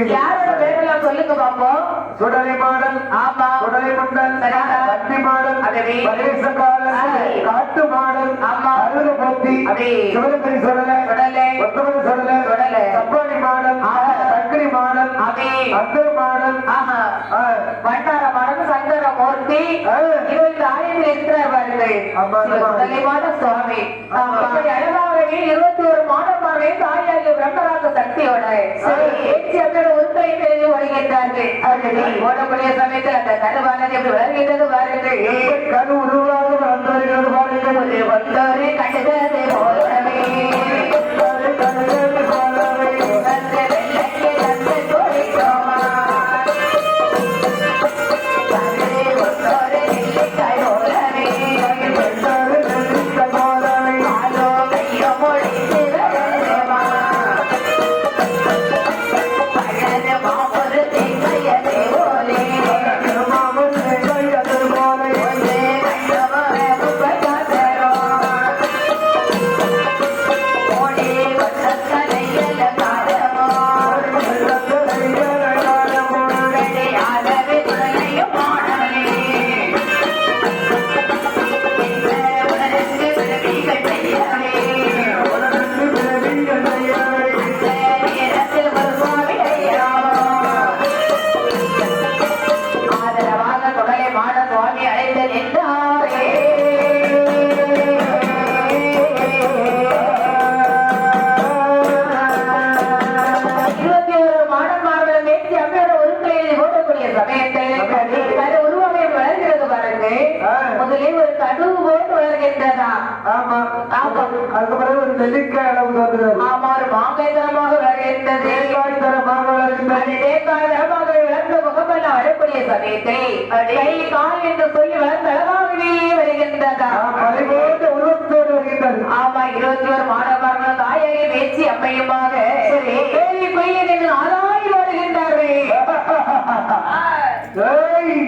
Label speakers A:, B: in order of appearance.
A: பேசி
B: யாரோட பேரெல்லாம் சொல்லுங்க பாப்போம்
A: சுடலை மாடல்
B: ஆமா
A: சுடலை மண்டல்? கத்தி மாடல்
B: அதே.
A: பரேசகாலன்
B: ஆ.
A: காட்டு மாடல்
B: ஆமா.
A: அருக போத்தி
B: அதே.
A: சிவகங்கரி சுடலை
B: சுடலை.
A: ஒத்தமதி சுடலை
B: சுடலை.
A: சப்பாடி மாடல்
B: ஆமா.
A: சங்கரி மாடல்
B: அதே. தலைமான சுவாமி. அப்படி அழகாகவே இருபத்தி ஒரு மாடமாகவே தாயாருக்கு பிரம்மராக சக்தியோட ஏற்றி அதோட உருக்கை தெரிஞ்சு வருகின்றார்கள் அவர்கள் ஓடக்கூடிய சமயத்தில் அந்த கருவானது எப்படி வருகின்றது பாருங்கள்.
A: கரு உருவாக பாருங்கள்
B: வந்தோரே. கண்டது ஆமா.
A: அதுக்கு பிறகு ஒரு நெல்லிக்காய் அளவு தோன்றுகிறது
B: ஆமா ஒரு மாங்காய் தரமாக வளர்கின்றது
A: தேங்காய் தரமாக வளர்கின்றது
B: அது தேங்காய் தரமாக வளர்ந்த முகமெல்லாம் வரக்கூடிய சமயத்தில் கை கால் என்று சொல்லி வளர்ந்த அழகாகவே வருகின்றதா?
A: மலைபோன்ற உருவத்தோடு வருகின்றது
B: ஆமா இருபத்தி ஒரு மாணவர்களும் தாயகை பேச்சு அம்மையுமாக கேள்வி குயில் என்று ஆராய் வருகின்றார்கள்.
A: ஏய்.